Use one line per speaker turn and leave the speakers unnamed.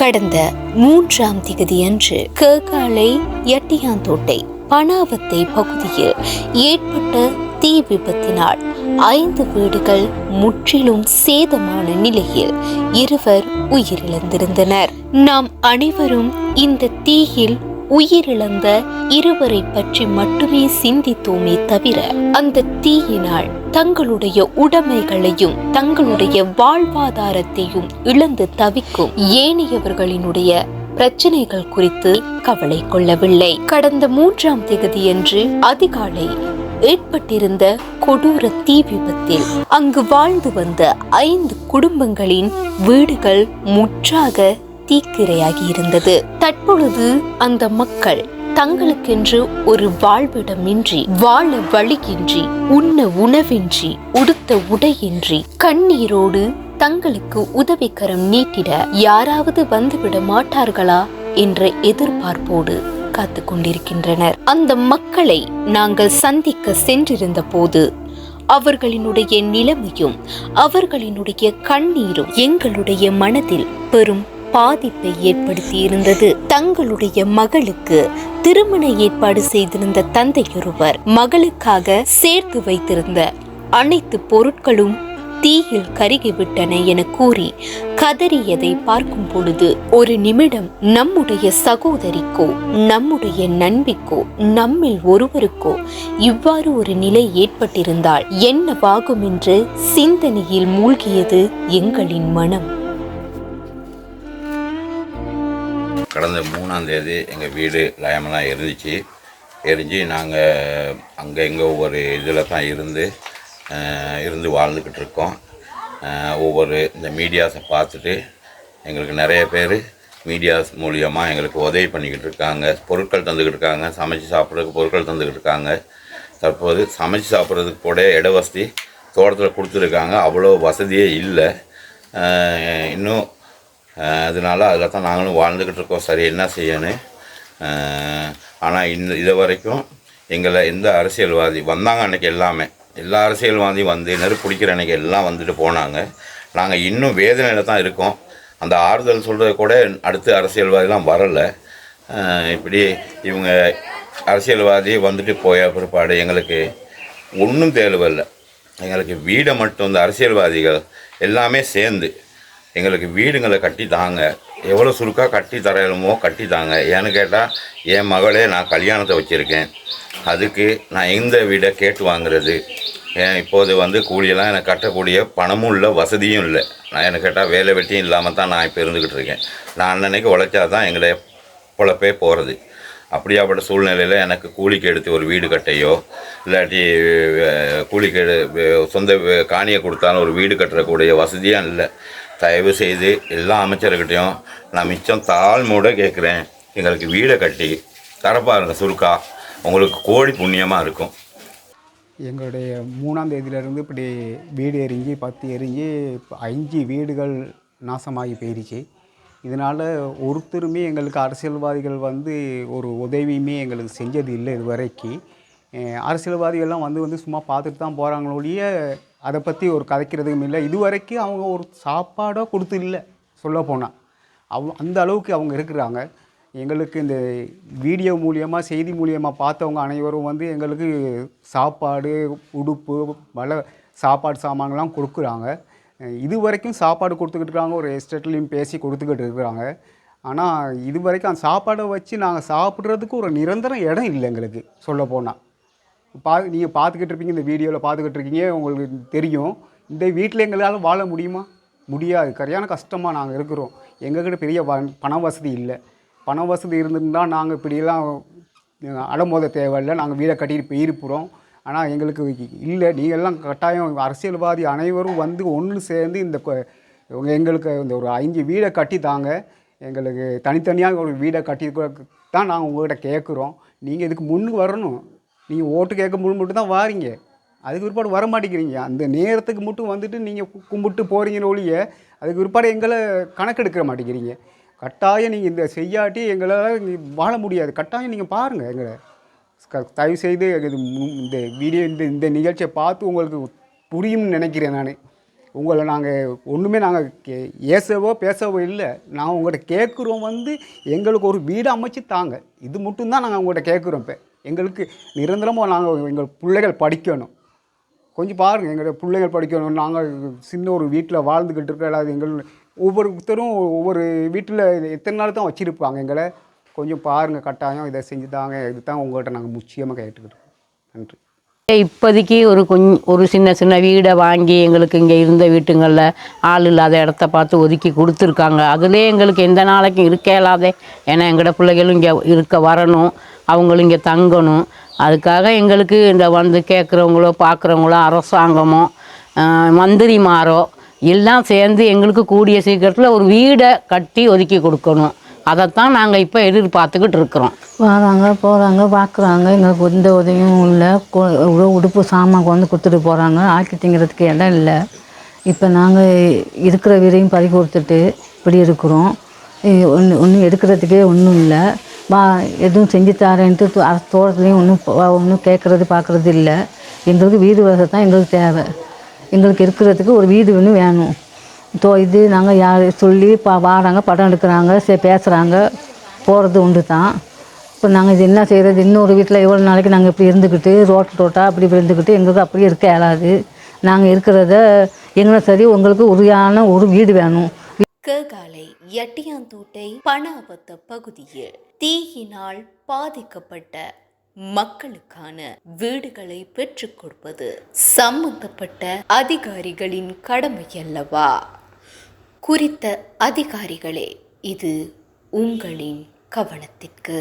கடந்த மூன்றாம் திகதியன்று கேகாலை எட்டியாந்தோட்டை பனாவத்தை பகுதியில் ஏற்பட்ட தீ விபத்தினால் ஐந்து வீடுகள் முற்றிலும் சேதமான நிலையில் இருவர் உயிரிழந்திருந்தனர். நாம் அனைவரும் இந்த தீயில் உயிரிழந்த இருவரை பற்றி மட்டுமே சிந்தித்தோமே தவிர அந்த தீயினால் தங்களுடைய உடைமைகளையும் தங்களுடைய வாழ்வாதாரத்தையும் இழந்து தவிக்கும் ஏனையவர்களினுடைய பிரச்சனைகள் குறித்து கவலை கொள்ளவில்லை. கடந்த மூன்றாம் தேதியன்று அதிகாலை ஏற்பட்டிருந்த கொடூர தீ விபத்தில் அங்கு வாழ்ந்து வந்த ஐந்து குடும்பங்களின் வீடுகள் முற்றாக தீக்கிரையாகி இருந்தது. தற்பொழுது அந்த மக்கள் தங்களுக்கென்று ஒரு வாழ்விடமின்றி வாழ வழியின்றி உண்ண உணவின்றி உடுத்த உடையின்றி கண்ணீரோடு தங்களுக்கு உதவிக்கரம் நீட்டிட யாராவது வந்துவிட மாட்டார்களா என்ற எதிர்பார்ப்போடு காத்து கொண்டிருக்கின்றனர். அந்த மக்களை நாங்கள் சந்திக்க சென்றிருந்த போது அவர்களினுடைய நிலைமையும் அவர்களினுடைய கண்ணீரும் எங்களுடைய மனதில் பெரும் பாதிப்பை ஏற்படுத்தி இருந்தது தங்களுடைய மகளுக்கு திருமண ஏற்பாடு செய்திருந்த தந்தையொருவர் மகளுக்காக சேர்த்து வைத்திருந்த அனைத்து பொருட்களும் தீயில் கருகிவிட்டன என கூறி கதறியதை பார்க்கும் பொழுது ஒரு நிமிடம் நம்முடைய சகோதரிக்கோ நம்முடைய நண்பிக்கோ நம்மில் ஒருவருக்கோ இவ்வாறு ஒரு நிலை ஏற்பட்டிருந்தால் என்னவாகும் என்று சிந்தனையில் மூழ்கியது எங்களின் மனம்.
கடந்த மூணாந்தேதி எங்கள் வீடு லயமெல்லாம் எரிஞ்சிச்சு. எரிஞ்சு நாங்கள் அங்கே எங்கே ஒவ்வொரு இதில் தான் இருந்து இருந்து வாழ்ந்துக்கிட்டு இருக்கோம். ஒவ்வொரு இந்த மீடியாஸை பார்த்துட்டு எங்களுக்கு நிறைய பேர் மீடியாஸ் மூலியமாக எங்களுக்கு உதவி பண்ணிக்கிட்டு இருக்காங்க. பொருட்கள் தந்துக்கிட்டு இருக்காங்க. சமைச்சு சாப்பிட்றதுக்கு பொருட்கள் தந்துக்கிட்டு இருக்காங்க. தற்போது சமைச்சு சாப்பிட்றதுக்கு கூட இட வசதி தோட்டத்தில் கொடுத்துருக்காங்க. அவ்வளோ வசதியே இல்லை. இன்னும் அதனால அதில் தான் நாங்களும் வாழ்ந்துக்கிட்டு இருக்கோம் சரி என்ன செய்யணும்? ஆனால் இந்த இது வரைக்கும் எங்களை எந்த அரசியல்வாதி வந்தாங்க அன்றைக்கி எல்லாமே. எல்லா அரசியல்வாதியும் வந்து நெருப்பு பிடிக்கிற அன்றைக்கி எல்லாம் வந்துட்டு போனாங்க. நாங்கள் இன்னும் வேதனையில் தான் இருக்கோம். அந்த ஆறுதல் சொல்கிறது கூட அடுத்து அரசியல்வாதிலாம் வரலை. இப்படி இவங்க அரசியல்வாதி வந்துட்டு போய பிற்பாடு எங்களுக்கு ஒன்றும் தேவையில்லை. எங்களுக்கு வீடை மட்டும் இந்த அரசியல்வாதிகள் எல்லாமே சேர்ந்து எங்களுக்கு வீடுங்களை கட்டி தாங்க. எவ்வளோ சுருக்காக கட்டி தரணுமோ கட்டி தாங்க. ஏன்னு கேட்டால் என் மகளே நான் கல்யாணத்தை வச்சுருக்கேன். அதுக்கு நான் எந்த வீடை கேட்டு வாங்குறது? ஏன் இப்போது வந்து கூலியெல்லாம் எனக்கு கட்டக்கூடிய பணமும் இல்லை வசதியும் இல்லை. நான் எனக்கு கேட்டால் வேலை வெட்டியும் இல்லாமல் தான் நான் இப்போ இருந்துக்கிட்டு இருக்கேன். நான் அன்னன்னைக்கு உழைச்சா தான் எங்களை பொழப்பே போகிறது அப்படியாப்பட்ட சூழ்நிலையில் எனக்கு கூலிக்கு எடுத்து ஒரு வீடு கட்டையோ இல்லாட்டி கூலிக்கு சொந்த காணியை கொடுத்தாலும் ஒரு வீடு கட்டுறக்கூடிய வசதியாக இல்லை. தயவு செய்து எல்லா அமைச்சர்கிட்டையும் நான் மிச்சம் தாழ்மையோட கேட்குறேன். எங்களுக்கு வீடை கட்டி தரப்பாருங்க சுருக்கா. உங்களுக்கு கோடி புண்ணியமாக இருக்கும்.
எங்களுடைய மூணாம் தேதியிலேருந்து இப்படி வீடு எரிஞ்சு பத்து எரிஞ்சு அஞ்சு வீடுகள் நாசமாகி போயிருச்சு. இதனால் ஒருத்தருமே எங்களுக்கு அரசியல்வாதிகள் வந்து ஒரு உதவியுமே எங்களுக்கு செஞ்சது இல்லை இது வரைக்கும் அரசியல்வாதிகள்லாம் வந்து வந்து சும்மா பார்த்துட்டு தான் போகிறாங்களோடைய ஒழிய அதை பற்றி ஒரு கதைக்கிறதுக்கும் இல்லை. இது வரைக்கும் அவங்க ஒரு சாப்பாடோ கொடுத்து இல்லை. சொல்லப்போனால் அவ் அந்த அளவுக்கு அவங்க இருக்கிறாங்க. எங்களுக்கு இந்த வீடியோ மூலியமாக செய்தி மூலியமாக பார்த்தவங்க அனைவரும் வந்து எங்களுக்கு சாப்பாடு உடுப்பு பல சாப்பாடு சாமான்லாம் கொடுக்குறாங்க. இது வரைக்கும் சாப்பாடு கொடுத்துக்கிட்டு இருக்காங்க. ஒரு எஸ்டேட்லேயும் பேசி கொடுத்துக்கிட்டு இருக்கிறாங்க. ஆனால் இது வரைக்கும் அந்த சாப்பாடை வச்சு நாங்கள் சாப்பிட்றதுக்கு ஒரு நிரந்தர இடம் இல்லை எங்களுக்கு சொல்லப்போனால் பா நீங்கள் பார்த்துக்கிட்டு இருப்பீங்க இந்த வீடியோவில் பார்த்துக்கிட்டு இருக்கீங்க உங்களுக்கு தெரியும். இந்த வீட்டில் எங்களால் வாழ முடியுமா? முடியாது. சரியான கஷ்டமாக நாங்கள் இருக்கிறோம். எங்கக்கிட்ட பெரிய பண வசதி இல்லை. பண வசதி இருந்திருந்தால் நாங்கள் இப்படியெல்லாம் அடமோத தேவையில்லை. நாங்கள் வீடை கட்டிட்டு போயிருப்போம் ஆனால் எங்களுக்கு இல்லை. நீங்கள் எல்லாம் கட்டாயம் அரசியல்வாதி அனைவரும் வந்து ஒன்று சேர்ந்து இந்த கொ- எங்களுக்கு இந்த ஒரு அஞ்சு வீடை கட்டி தாங்க. எங்களுக்கு தனித்தனியாக ஒரு வீடை கட்டி தான் நாங்கள் உங்கள்கிட்ட கேட்குறோம் நீங்கள் இதுக்கு முன்னு வரணும். நீங்கள் ஓட்டு கேட்கும்போது மட்டும் தான் வாரீங்க. அதுக்கு பிற்பாடு வர மாட்டேங்கிறீங்க. அந்த நேரத்துக்கு மட்டும் வந்துட்டு நீங்கள் கும்பிட்டு போகிறீங்கன்னு ஒழிய அதுக்கு பிற்பாடு எங்களை கணக்கெடுக்க மாட்டேங்கிறீங்க. கட்டாயம் நீங்கள் இந்த செய்யாட்டி எங்களால் வாழ முடியாது. கட்டாயம் நீங்கள் பாருங்கள் எங்களை. க- தயவு செய்து இந்த வீடியோ இந்த இந்த நிகழ்ச்சியை பார்த்து உங்களுக்கு புரியும்னு நினைக்கிறேன் நான். உங்களை நாங்கள் ஒன்றுமே நாங்கள் கே ஏசவோ பேசவோ இல்லை. நான் உங்கள்கிட்ட கேட்குறோம் வந்து எங்களுக்கு ஒரு வீடு அமைச்சு தாங்க. இது மட்டும்தான் நாங்கள் உங்கள்கிட்ட கேட்குறோம் இப்போ. எங்களுக்கு நிரந்தரமாக நாங்கள் எங்கள் பிள்ளைகள் படிக்கணும். கொஞ்சம் பாருங்கள் எங்களுடைய பிள்ளைகள் படிக்கணும். நாங்கள் சின்ன ஒரு வீட்டில் வாழ்ந்துக்கிட்டு இருக்க அது எங்கள் ஒவ்வொருத்தரும் ஒவ்வொரு வீட்டில் எத்தனை நாள் தான் வச்சுருப்பாங்க எங்களை? கொஞ்சம் பாருங்கள் கட்டாயம் இதை செஞ்சு தாங்க. இது தான் உங்கள்கிட்ட நாங்கள் முக்கியமாக கேட்டுக்கிட்டோம் நன்றி.
இப்போதைக்கு ஒரு கொஞ்ச ஒரு சின்ன சின்ன வீடை வாங்கி எங்களுக்கு இங்கே இருந்த வீட்டுங்களில் ஆள் இல்லாத இடத்த பார்த்து ஒதுக்கி கொடுத்துருக்காங்க. அதுலேயே எங்களுக்கு எந்த நாளைக்கும் இருக்க இல்லாதே ஏன்னா எங்களோட பிள்ளைகளும் இங்கே இருக்க வரணும். அவங்களும் இங்கே தங்கணும். அதுக்காக எங்களுக்கு இந்த வந்து கேட்குறவங்களோ பார்க்குறவங்களோ அரசாங்கமோ மந்திரிமாரோ எல்லாம் சேர்ந்து எங்களுக்கு கூடிய சீக்கிரத்தில் ஒரு வீடை கட்டி ஒதுக்கி கொடுக்கணும். அதைத்தான் நாங்கள் இப்போ எதிர்பார்த்துக்கிட்டு இருக்கிறோம்.
வராங்க போகிறாங்க பார்க்குறாங்க. எங்களுக்கு எந்த உதவியும் இல்லை. உடுப்பு சாமான் கொண்டு கொடுத்துட்டு போகிறாங்க ஆக்கி திங்கிறதுக்கு இடம் இல்லை. இப்போ நாங்கள் இருக்கிற வீரையும் பறி கொடுத்துட்டு இப்படி இருக்கிறோம். ஒன்று ஒன்றும் எடுக்கிறதுக்கே ஒன்றும் இல்லை. வா எதுவும் செஞ்சு தரேன்ட்டு தோ- அரசு தோட்டத்துலேயும் ஒன்றும் ஒன்றும் கேட்குறது பார்க்குறது இல்லை. எங்களுக்கு வீடு வசதி தான் எங்களுக்கு தேவை. எங்களுக்கு இருக்கிறதுக்கு ஒரு வீடு ஒன்று வேணும். தோ இது நாங்கள் யார் சொல்லி பா வாராங்க படம் எடுக்கிறாங்க சே பேசுகிறாங்க போகிறது உண்டு தான் இப்போ நாங்கள் இது என்ன செய்கிறது இன்னொரு வீட்டில் எவ்வளோ நாளைக்கு நாங்கள் இப்படி இருந்துக்கிட்டு ரோட்டு ரோட்டாக அப்படி இப்படி இருந்துக்கிட்டு எங்களுக்கு அப்படியே இருக்க இயலாது. நாங்கள் இருக்கிறத எங்களை சரி உங்களுக்கு உறுதியான ஒரு வீடு வேணும்.
கேகாலை எட்டியாந்தோட்டை பணாவத்த பகுதியில் தீயினால் பாதிக்கப்பட்ட மக்களுக்கான வீடுகளை பெற்றுக் கொடுப்பது சம்பந்தப்பட்ட அதிகாரிகளின் கடமை அல்லவா குறித்த அதிகாரிகளே இது உங்களின் கவனத்திற்கு.